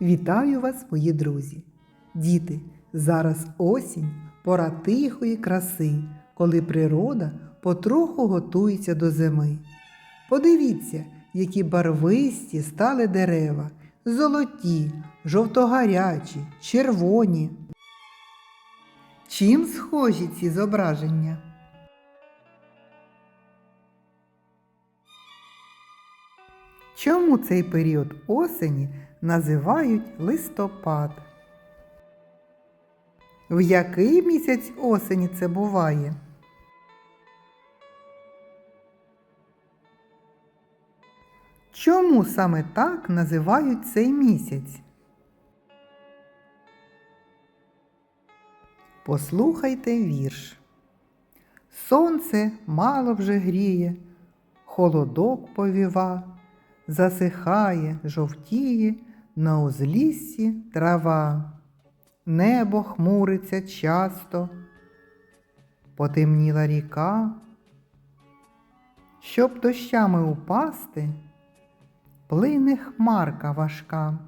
Вітаю вас, мої друзі! Діти, зараз осінь, пора тихої краси, коли природа потроху готується до зими. Подивіться, які барвисті стали дерева, золоті, жовтогарячі, червоні. Чим схожі ці зображення? Чому цей період осені називають листопад? В який місяць осені це буває? Чому саме так називають цей місяць? Послухайте вірш. Сонце мало вже гріє, холодок повіва, засихає, жовтіє на узліссі трава. Небо хмуриться часто, потемніла ріка. Щоб дощами упасти, плине хмарка важка.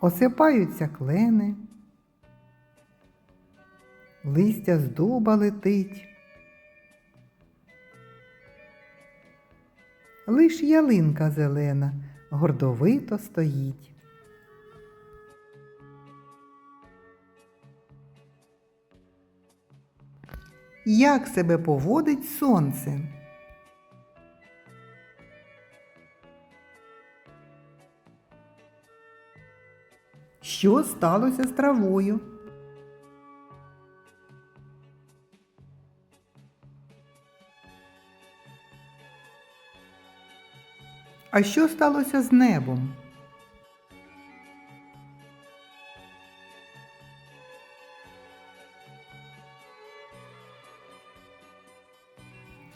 Осипаються клени, листя з дуба летить. Лиш ялинка зелена гордовито стоїть. Як себе поводить сонце? Що сталося з травою? А що сталося з небом?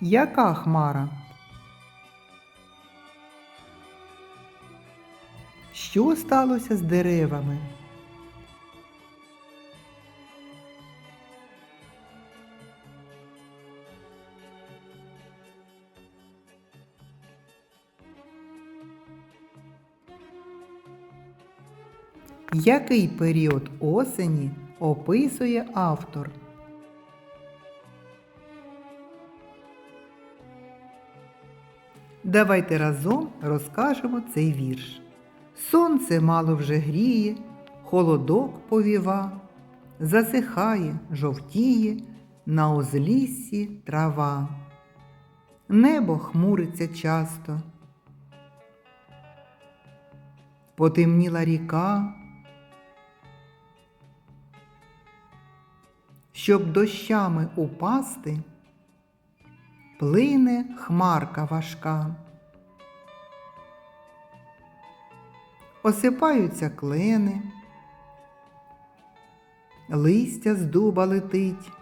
Яка хмара? Що сталося з деревами? Який період осені описує автор? Давайте разом розкажемо цей вірш. Сонце мало вже гріє, холодок повіва, засихає, жовтіє, на узліссі трава. Небо хмуриться часто. Потемніла ріка, щоб дощами упасти, плине хмарка важка. Осипаються клени, листя з дуба летить.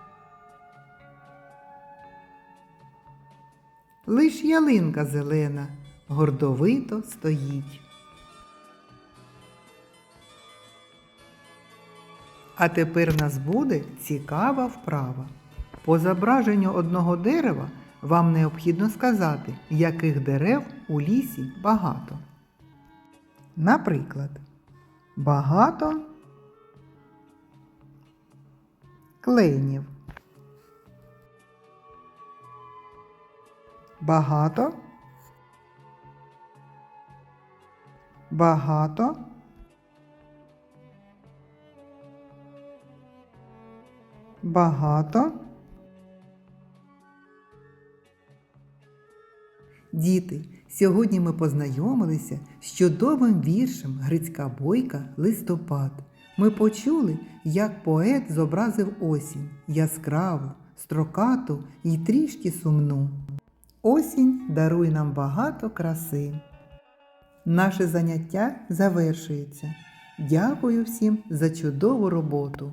Лиш ялинка зелена гордовито стоїть. А тепер нас буде цікава вправа. По зображенню одного дерева вам необхідно сказати, яких дерев у лісі багато. Наприклад, багато кленів. Багато. Багато. Багато. Діти, сьогодні ми познайомилися з чудовим віршем Грицька Бойка Листопад. Ми почули, як поет зобразив осінь яскраву, строкату і трішки сумну. Осінь дарує нам багато краси. Наше заняття завершується. Дякую всім за чудову роботу.